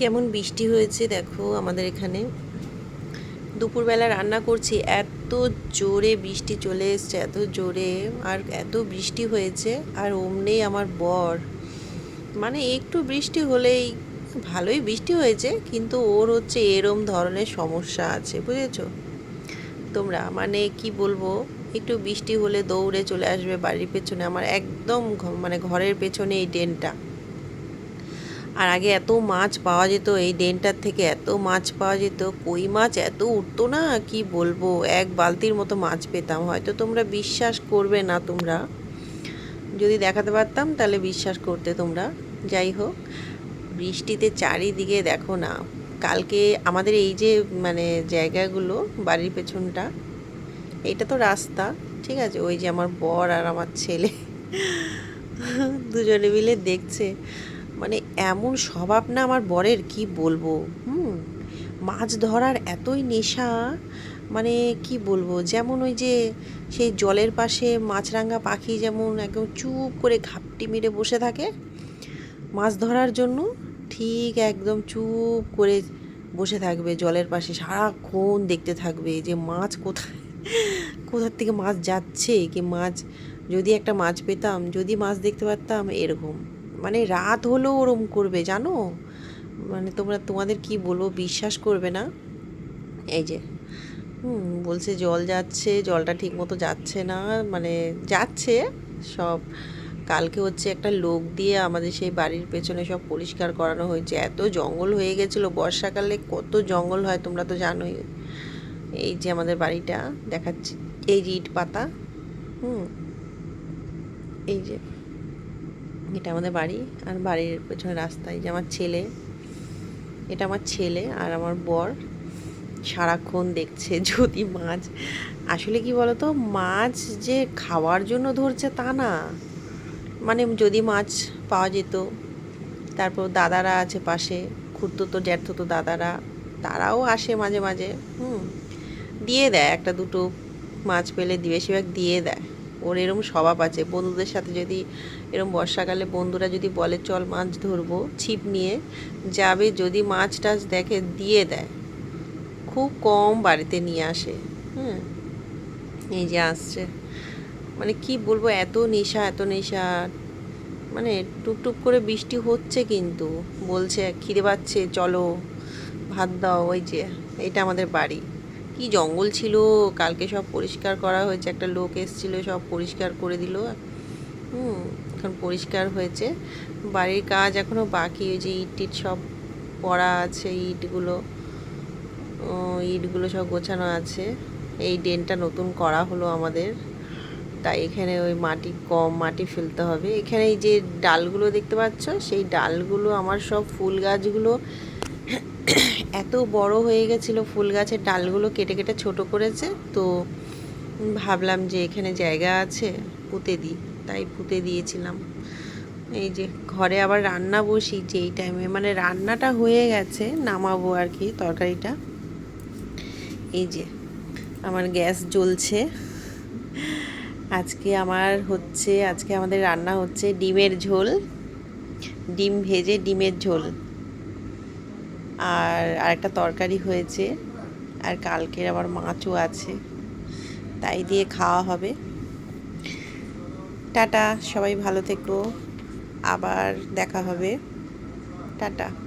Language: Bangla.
কেমন বৃষ্টি হয়েছে দেখো আমাদের এখানে। দুপুরবেলা রান্না করছি, এত জোরে বৃষ্টি চলে এসছে, এত জোরে আর এত বৃষ্টি হয়েছে আর অমনেই আমার বর। মানে একটু বৃষ্টি হলেই ভালোই বৃষ্টি হয়েছে, কিন্তু ওর হচ্ছে এরম ধরনের সমস্যা আছে, বুঝেছ? তোমরা মানে কি বলব, একটু বৃষ্টি হলে দৌড়ে চলে আসবে বাড়ির পেছনে, আমার একদম মানে ঘরের পেছনে এই ড্রেনটা। আর আগে এত মাছ পাওয়া যেত, এই ডেনটার থেকে এত মাছ পাওয়া যেত, কই মাছ এত উঠতো না? কি বলব? এক বালতির মতো মাছ পেতাম। হয়তো তোমরা বিশ্বাস করবে না তোমরা। যদি দেখাতে পারতাম, তাহলে বিশ্বাস করতে তোমরা। যাই হোক, বৃষ্টিতে চারিদিকে দেখো না, কালকে আমাদের এই যে মানে জায়গাগুলো, বাড়ির পেছনটা এটা তো রাস্তা, ঠিক আছে? ওই যে আমার বর আর আমার ছেলে, দুজনে মিলে দেখছে। এমন স্বভাব না আমার বরের, কি বলব? হুম, মাছ ধরার এতই নেশা মানে কি বলব? যেমন ওই যে সেই জলের পাশে মাছরাঙা পাখি যেমন একদম চুপ করে ঘাপটি মেরে বসে থাকে, মাছ ধরার জন্য ঠিক একদম চুপ করে বসে থাকবে জলের পাশে, সারাক্ষণ দেখতে থাকবে যে মাছ কোথায় কোথার থেকে মাছ যাচ্ছে, কি মাছ, যদি একটা মাছ পেতাম, যদি মাছ দেখতে পারতাম, এরকম। মানে রাত হলেও ওরম করবে, জানো? মানে তোমরা, তোমাদের কি বলব? বিশ্বাস করবে না? এই যে, হুম, বলছে জল যাচ্ছে, জলটা ঠিক মতো যাচ্ছে না মানে যাচ্ছে সব। কালকে হচ্ছে একটা লোক দিয়ে আমাদের সেই বাড়ির পেছনে সব পরিষ্কার করানো হয়েছে। এত জঙ্গল হয়ে গেছিল বর্ষাকালে, কত জঙ্গল হয় তোমরা তো জানোই। এই যে আমাদের বাড়িটা, দেখাচ্ছি। এই যে ইট পাতা, হুম, এই যে। এটা আমাদের বাড়ি আর বাড়ির পেছনে রাস্তায় যে আমার ছেলে, এটা আমার ছেলে আর আমার বর। সারাক্ষণ দেখছে যদি মাছ। আসলে কি বলতো, মাছ যে খাওয়ার জন্য ধরছে তা না। মানে যদি মাছ পাওয়া যেত, তারপর দাদারা আছে পাশে, খুঁড়তো জ্যাঠতো দাদারা, তারাও আসে মাঝে মাঝে, হুম, দিয়ে দেয়, একটা দুটো মাছ পেলে বেশিরভাগ দিয়ে দেয়। ওর এরম স্বভাব আছে। বন্ধুদের সাথে যদি এরম বর্ষাকালে বন্ধুরা যদি বলে, চল মাছ ধরবো, ছিপ নিয়ে যাবে, যদি মাছ টাছ দেখে দিয়ে দেয়। খুব কম বাড়িতে নিয়ে আসে। হুম? এই যে আসছে। মানে কি বলব, এত নেশা এত নেশা। মানে টুপটুপ করে বৃষ্টি হচ্ছে কিন্তু। বলছে, খিদে পাচ্ছে, চলো, ভাত দাও। ওই যে, এটা আমাদের বাড়ি। কি জঙ্গল ছিল, কালকে সব পরিষ্কার করা হয়েছে, একটা লোক এসেছিল, সব পরিষ্কার করে দিল। হুম, এখন পরিষ্কার হয়েছে। বাড়ির কাজ এখনও বাকি, ওই যে ইট টিট সব পড়া আছে, ইটগুলো ইটগুলো সব গোছানো আছে। এই ড্রেনটা নতুন করা হলো আমাদের। তাই এখানে ওই মাটি কম, মাটি ফেলতে হবে। এখানে এই যে ডালগুলো দেখতে পাচ্ছ, সেই ডালগুলো, আমার সব ফুল গাছগুলো এত বড় হয়ে গেছিল ফুল গাছের ডালগুলো কেটে কেটে ছোট করেছে, তো ভাবলাম যে এখানে জায়গা আছে, পুঁতে দিই। তাই পুঁতে দিয়েছিলাম। এই যে ঘরে আবার রান্না বসিয়েছি এই টাইমে মানে রান্নাটা হয়ে গেছে, নামাবো আর কি তরকারিটা। এই যে আমার গ্যাস জ্বলছে। আজকে আমার হচ্ছে, আজকে আমাদের রান্না হচ্ছে ডিমের ঝোল। ডিম ভেজে ডিমের ঝোল। আর আরেকটা তরকারি হয়েছে। আর কালকের আবার মাছও আছে। তাই দিয়ে খাওয়া হবে। টাটা, সবাই ভালো থেকো। আবার দেখা হবে। টাটা।